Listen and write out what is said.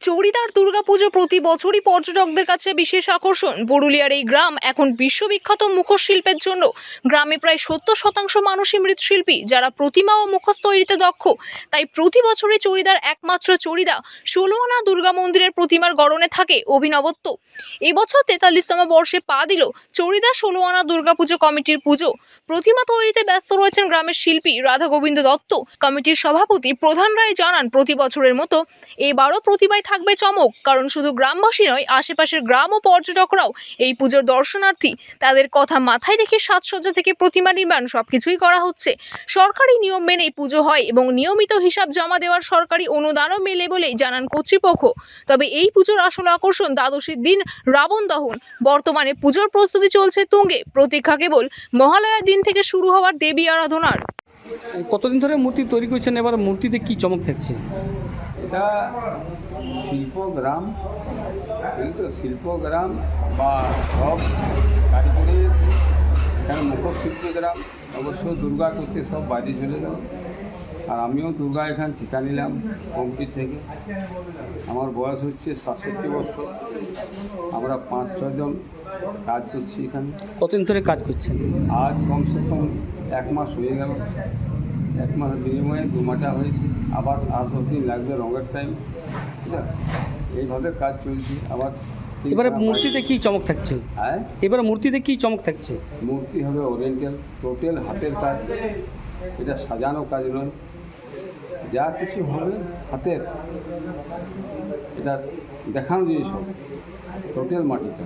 চৌড়িদার দুর্গাপুজো প্রতি বছরই পর্যটকদের কাছে বিশেষ আকর্ষণ। পুরুলিয়ার এই গ্রাম এখন বিশ্ববিখ্যাত মুখোশ শিল্পের জন্য। গ্রামে প্রায় সত্তর শতাংশ মানুষই মৃৎশিল্পী, যারা প্রতিমা ও মুখোশ তৈরিতে দক্ষ। তাই প্রতি বছরই চৌড়িদার একমাত্র চৌড়িদা ষোলো আনা দুর্গা মন্দিরের প্রতিমার গড়নে থাকে অভিনবত্ব। এবছর তেতাল্লিশতম বর্ষে পা দিল চৌড়িদা ষোলো আনা দুর্গাপুজো কমিটির পুজো। প্রতিমা তৈরিতে ব্যস্ত রয়েছেন গ্রামের শিল্পী রাধা গোবিন্দ দত্ত। কমিটির সভাপতি প্রধান রায় জানান, প্রতি বছরের মতো এবারও প্রতিমায় থাকবে চমক, কারণ শুধু গ্রামবাসী নয়, আশেপাশের গ্রাম ও পর্যটকরাও এই পুজোর দর্শনার্থী। তাদের কথা মাথায় রেখে সাজসজ্জা থেকে প্রতিমা নির্মাণ সবকিছুই করা হচ্ছে। সরকারি নিয়ম মেনে পুজো হয় এবং নিয়মিত হিসাব জমা দেওয়ার সরকারি অনুদানও মেলে বলেই জানান কর্তৃপক্ষ। তবে এই পুজোর আসল আকর্ষণ দ্বাদশীর দিন রাবণ দহন। বর্তমানে পুজোর প্রস্তুতি চলছে তুঙ্গে, প্রতীক্ষা কেবল মহালয়ার দিন থেকে শুরু হওয়ার দেবী আরাধনার। কতদিন ধরে মূর্তি তৈরি করছেন? এবার মূর্তিতে কি চমক থাকছে? এটা শিল্পগ্রাম এই তো শিল্পগ্রাম বা সব কারিগরি এখানে মুখশিল্পী গ্রাম অবশ্য দুর্গা করতে সব বাইরে চলে গেল। আর আমিও দুর্গা এখানে ঠিকা নিলাম কমিটির থেকে। আমার বয়স হচ্ছে সাতষট্টি বছর। আমরা পাঁচ ছজন কাজ করছি এখানে। কতদিন ধরে কাজ করছেন? আজ কমসে কম এক মাস হয়ে গেল। এক মাসের বিনিময়ে দু মাটা হয়েছে। আবার আর দশ দিন লাগবে রঙের টাইম ঠিক আছে? এইভাবে কাজ চলছে। আবার এবারে মূর্তিতে কি চমক থাকছে? হ্যাঁ? এবারে মূর্তিতে কি চমক থাকছে? মূর্তি হবে ওরিয়েন্টাল টোটাল হাতের কাজ। এটা সাজানো কাজ নয়। যা কিছু হবে হাতের। এটা দেখানো জিনিস হবে। টোটাল মাটিতে।